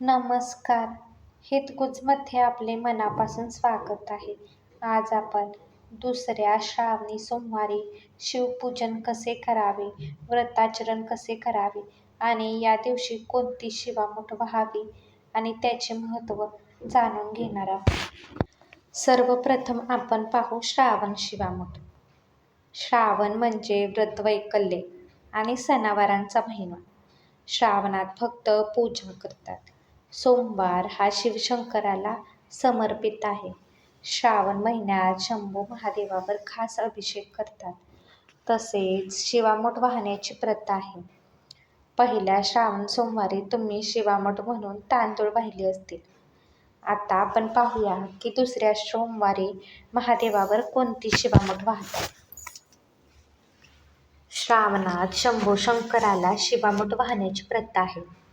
नमस्कार. हितगुजमध्ये आपले मनापासून स्वागत आहे. आज आपण दुसऱ्या श्रावणी सोमवारी शिवपूजन कसे करावे व्रताचरण कसे करावे आणि या दिवशी कोणती शिवामूठ व्हावी आणि त्याचे महत्त्व जाणून घेणार आहोत. सर्वप्रथम आपण पाहू श्रावण शिवामूठ. श्रावण म्हणजे व्रतवैकल्य आणि सणावारांचा महिना श्रावणात फक्त पूजा करतात. सोमवार हा शिवशंकराला समर्पित आहे. श्रावण महिन्यात शंभू महादेवावर खास अभिषेक करतात. तसेच शिवामठ वाहण्याची प्रथा आहे. पहिल्या श्रावण सोमवारी तुम्ही शिवामठ म्हणून तांदूळ वाहिले असतील. आता आपण पाहूया की दुसऱ्या सोमवारी महादेवावर कोणती शिवामठ वाहतात श्रावणात शंभू शंकराला शिवामठ वाहण्याची प्रथा आहे.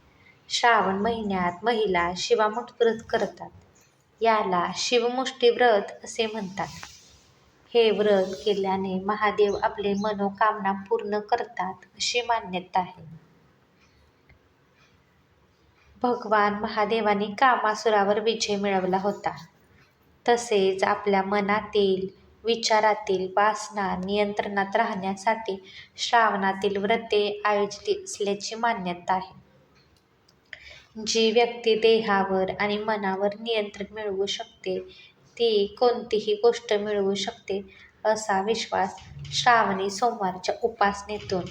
श्रावण महिन्यात महिला शिवामुठ व्रत करतात. याला शिवमुष्टी व्रत असे म्हणतात. हे व्रत केल्याने महादेव आपले मनोकामना पूर्ण करतात अशी मान्यता आहे. भगवान महादेवाने कामासुरावर विजय मिळवला होता. तसेच आपल्या मनातील विचारातील वासना नियंत्रणात राहण्यासाठी श्रावणातील व्रते आयोजित असल्याची मान्यता आहे. जी व्यक्ती देहावर आणि मनावर नियंत्रण मिळवू शकते ती कोणतीही गोष्ट मिळवू शकते असा विश्वास श्रावणी सोमवारच्या उपासनेतून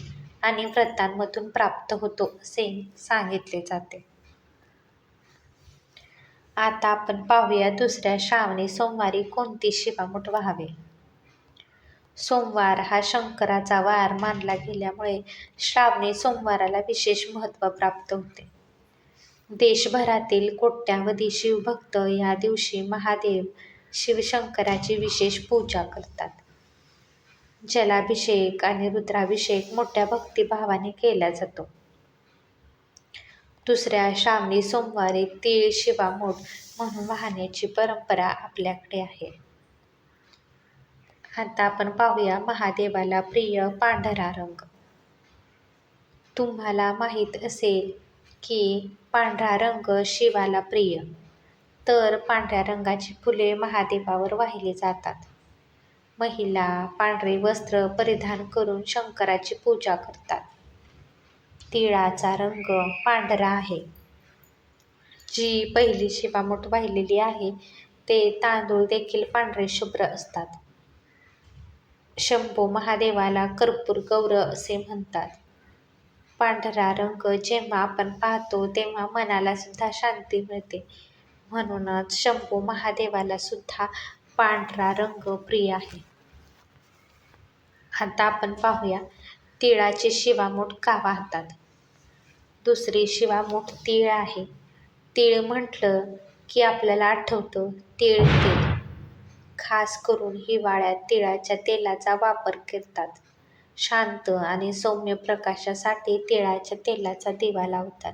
आणि व्रतांमधून प्राप्त होतो असे सांगितले जाते. आता आपण पाहूया दुसऱ्या श्रावणी सोमवारी कोणती शिवामुठ व्हावे? सोमवार हा शंकराचा वार मानला गेल्यामुळे श्रावणी सोमवाराला विशेष महत्त्व प्राप्त होते. देशभरातील कोट्यावधी शिवभक्त या दिवशी महादेव शिवशंकराची विशेष पूजा करतात. जलाभिषेक आणि रुद्राभिषेक मोठ्या भक्तिभावाने केला जातो. दुसऱ्या श्रावणी सोमवारी तीळ शिवामोठ म्हणून वाहण्याची परंपरा आपल्याकडे आहे. आता आपण पाहूया महादेवाला प्रिय पांढरा रंग. तुम्हाला माहीत असेल की पांढरा रंग शिवाला प्रिय. तर पांढऱ्या रंगाची फुले महादेवावर वाहिली जातात. महिला पांढरे वस्त्र परिधान करून शंकराची पूजा करतात. तिळाचा रंग पांढरा आहे. जी पहिली शिवामूठ वाहिलेली आहे ते तांदूळ देखील पांढरे शुभ्र असतात. शंभू महादेवाला कर्पूर गौर असे म्हणतात. पांढरा रंग जेव्हा आपण पाहतो तेव्हा मनाला सुद्धा शांती मिळते. म्हणूनच शंभू महादेवाला सुद्धा पांढरा रंग प्रिय आहे. आता आपण पाहूया तिळाचे शिवामूठ का वाहतात? दुसरी शिवामूठ तीळ आहे. तीळ म्हटलं की आपल्याला आठवतं तीळ तेल खास करून हिवाळ्यात तिळाच्या तेलाचा वापर करतात. शांत आणि सौम्य प्रकाशासाठी तिळाच्या तेलाचा दिवा लावतात.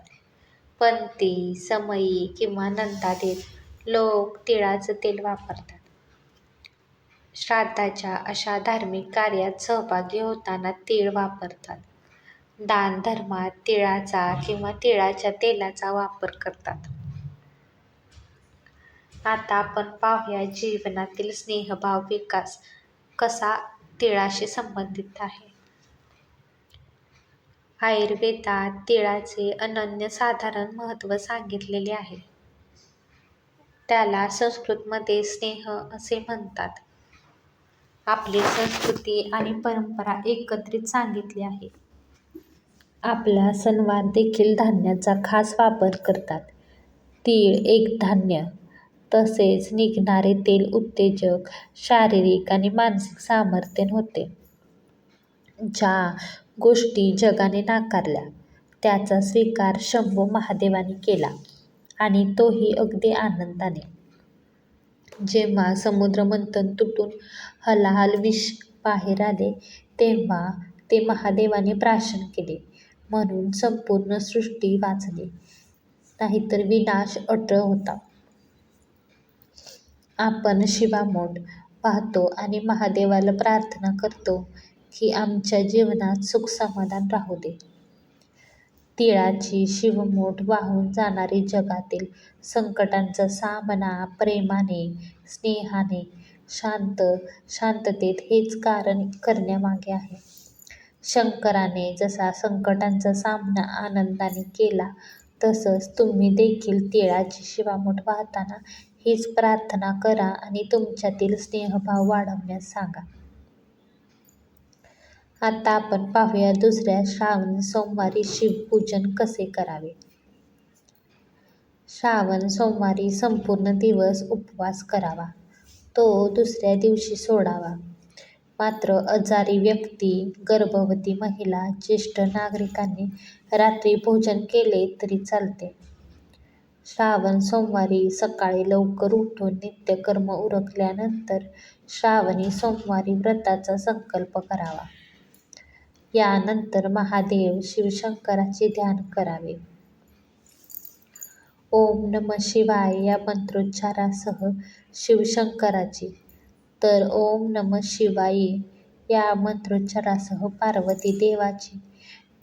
पंथी समयी किंवा नंदादीत लोक तिळाचं तेल वापरतात. श्राद्धाच्या अशा धार्मिक कार्यात सहभागी होताना तीळ वापरतात. दान धर्मात तिळाचा किंवा तिळाच्या तेलाचा वापर करतात. आता आपण पाहूया जीवनातील स्नेहभाव विकास कसा तिळाशी संबंधित आहे. आयुर्वेदात तिळाचे अनन्यसाधारण महत्त्व सांगितलेले आहे. त्याला संस्कृतमध्ये स्नेह असे म्हणतात. आपली संस्कृती आणि परंपरा एकत्रित सांगितली आहे. आपला सणवार देखील धान्याचा खास वापर करतात. तीळ एक धान्य. तसेच निघणारे तेल उत्तेजक शारीरिक आणि मानसिक सामर्थ्य होते. ज्या गोष्टी जगाने नाकारल्या. त्याचा स्वीकार शंभू महादेवाने केला आणि तोही अगदी आनंदाने. जेव्हा समुद्रमंथन तुटून हलाहल विष बाहेर आले तेव्हा ते महादेवाने प्राशन केले. म्हणून संपूर्ण सृष्टी वाचली. नाहीतर विनाश अटळ होता. आपण शिवामोठ पाहतो आणि महादेवाला प्रार्थना करतो. की आमच्या जीवनात सुख समाधान राहू दे तिळाची शिवमूठ वाहून जाणारी जगातील संकटांचा सामना प्रेमाने, स्नेहाने, शांत शांततेत हेच कारण करण्यामागे आहे. शंकराने जसा संकटांचा सामना आनंदाने केला तसंच तुम्ही देखील तिळाची शिवामूठ वाहताना हीच प्रार्थना करा आणि तुमच्यातील स्नेहभाव वाढवण्यास सांगा. आता आपण पाहूया दुसऱ्या श्रावण सोमवारी शिवपूजन कसे करावे. श्रावण सोमवारी संपूर्ण दिवस उपवास करावा. तो दुसऱ्या दिवशी सोडावा. मात्र आजारी व्यक्ती, गर्भवती महिला, ज्येष्ठ नागरिकांनी रात्री भोजन केले तरी चालते. श्रावण सोमवारी सकाळी लवकर उठून नित्यकर्म उरकल्यानंतर श्रावणी सोमवारी व्रताचा संकल्प करावा. यानंतर महादेव शिवशंकराचे ध्यान करावे. ओम नमः शिवाय या मंत्रोच्चारासह शिवशंकराची, तर ओम नमः शिवायी या मंत्रोच्चारासह पार्वती देवाची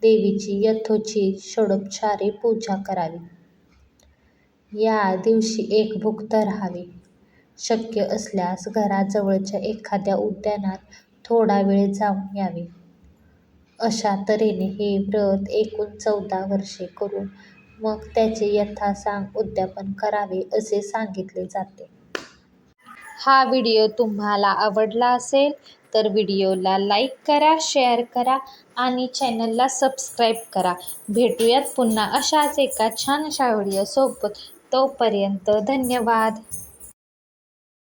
देवीची यथोचित षोडोपचारे पूजा करावी. या दिवशी एकभुक्त राहावे. शक्य असल्यास घराजवळच्या एखाद्या उद्यानात थोडा वेळ जाऊन यावे. अशा तऱ्हेने हे व्रत एकूण चौदा वर्षे करून मग त्याचे यथासांग उद्यापन करावे असे सांगितले जाते. हा व्हिडिओ तुम्हाला आवडला असेल तर व्हिडिओला लाईक करा, शेअर करा आणि चॅनलला सबस्क्राईब करा. भेटूयात पुन्हा अशाच एका छानशा व्हिडिओसोबत. तोपर्यंत धन्यवाद.